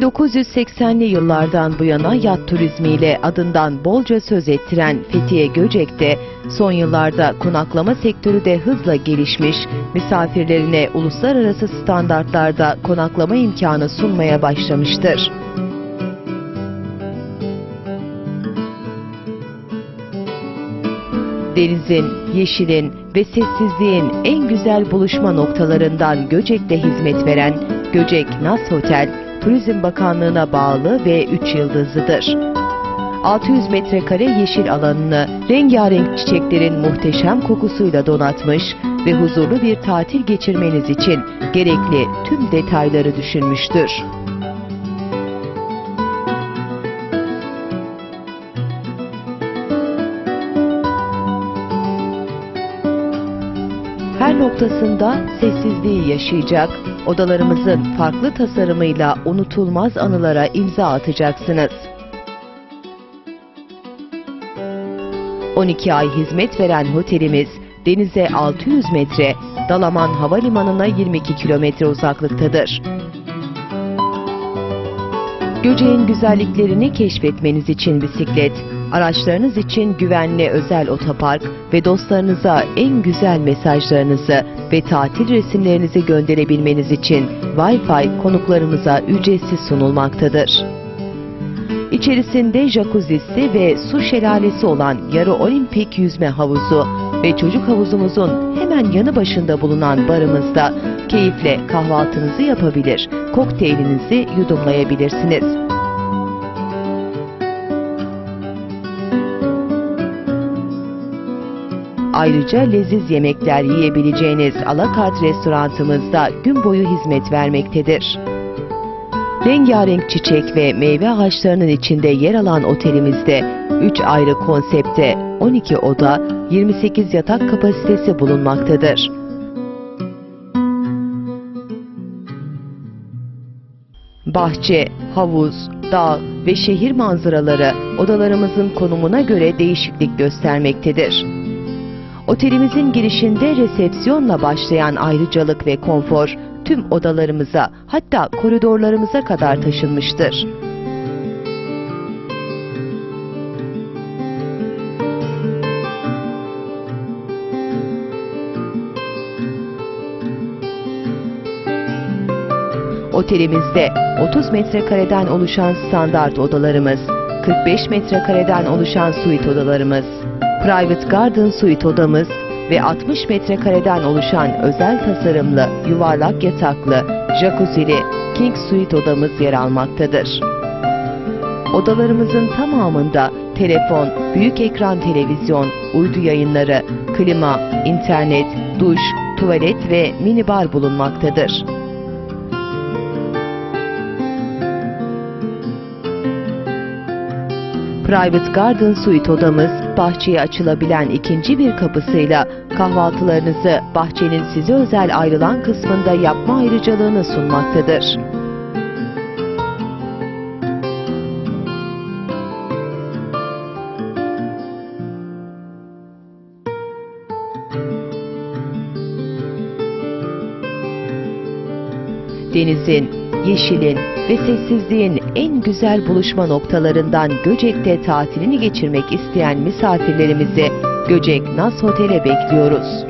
1980'li yıllardan bu yana yat turizmiyle adından bolca söz ettiren Fethiye Göcek'te son yıllarda konaklama sektörü de hızla gelişmiş, misafirlerine uluslararası standartlarda konaklama imkanı sunmaya başlamıştır. Denizin, yeşilin ve sessizliğin en güzel buluşma noktalarından Göcek'te hizmet veren Göcek Nas Hotel, Turizm Bakanlığı'na bağlı ve 3 yıldızlıdır. 600 metrekare yeşil alanını rengarenk çiçeklerin muhteşem kokusuyla donatmış ve huzurlu bir tatil geçirmeniz için gerekli tüm detayları düşünmüştür. Noktasında sessizliği yaşayacak, odalarımızın farklı tasarımıyla unutulmaz anılara imza atacaksınız. 12 ay hizmet veren otelimiz denize 600 metre, Dalaman Havalimanı'na 22 kilometre uzaklıktadır. Göceğin güzelliklerini keşfetmeniz için bisiklet, araçlarınız için güvenli özel otopark ve dostlarınıza en güzel mesajlarınızı ve tatil resimlerinizi gönderebilmeniz için Wi-Fi konuklarımıza ücretsiz sunulmaktadır. İçerisinde jacuzzisi ve su şelalesi olan yarı olimpik yüzme havuzu ve çocuk havuzumuzun hemen yanı başında bulunan barımızda keyifle kahvaltınızı yapabilir, kokteylinizi yudumlayabilirsiniz. Ayrıca leziz yemekler yiyebileceğiniz alakart restorantımızda gün boyu hizmet vermektedir. Rengarenk çiçek ve meyve ağaçlarının içinde yer alan otelimizde 3 ayrı konsepte 12 oda, 28 yatak kapasitesi bulunmaktadır. Bahçe, havuz, dağ ve şehir manzaraları odalarımızın konumuna göre değişiklik göstermektedir. Otelimizin girişinde resepsiyonla başlayan ayrıcalık ve konfor tüm odalarımıza hatta koridorlarımıza kadar taşınmıştır. Otelimizde 30 metrekareden oluşan standart odalarımız, 45 metrekareden oluşan suite odalarımız, Private Garden Suite odamız ve 60 metrekareden oluşan özel tasarımlı yuvarlak yataklı, jacuzzi'li King Suite odamız yer almaktadır. Odalarımızın tamamında telefon, büyük ekran televizyon, uydu yayınları, klima, internet, duş, tuvalet ve minibar bulunmaktadır. Private Garden Suite odamız bahçeye açılabilen ikinci bir kapısıyla kahvaltılarınızı bahçenin size özel ayrılan kısmında yapma ayrıcalığını sunmaktadır. Denizin, yeşilin ve sessizliğin en güzel buluşma noktalarından Göcek'te tatilini geçirmek isteyen misafirlerimizi Göcek Nas Hotel'e bekliyoruz.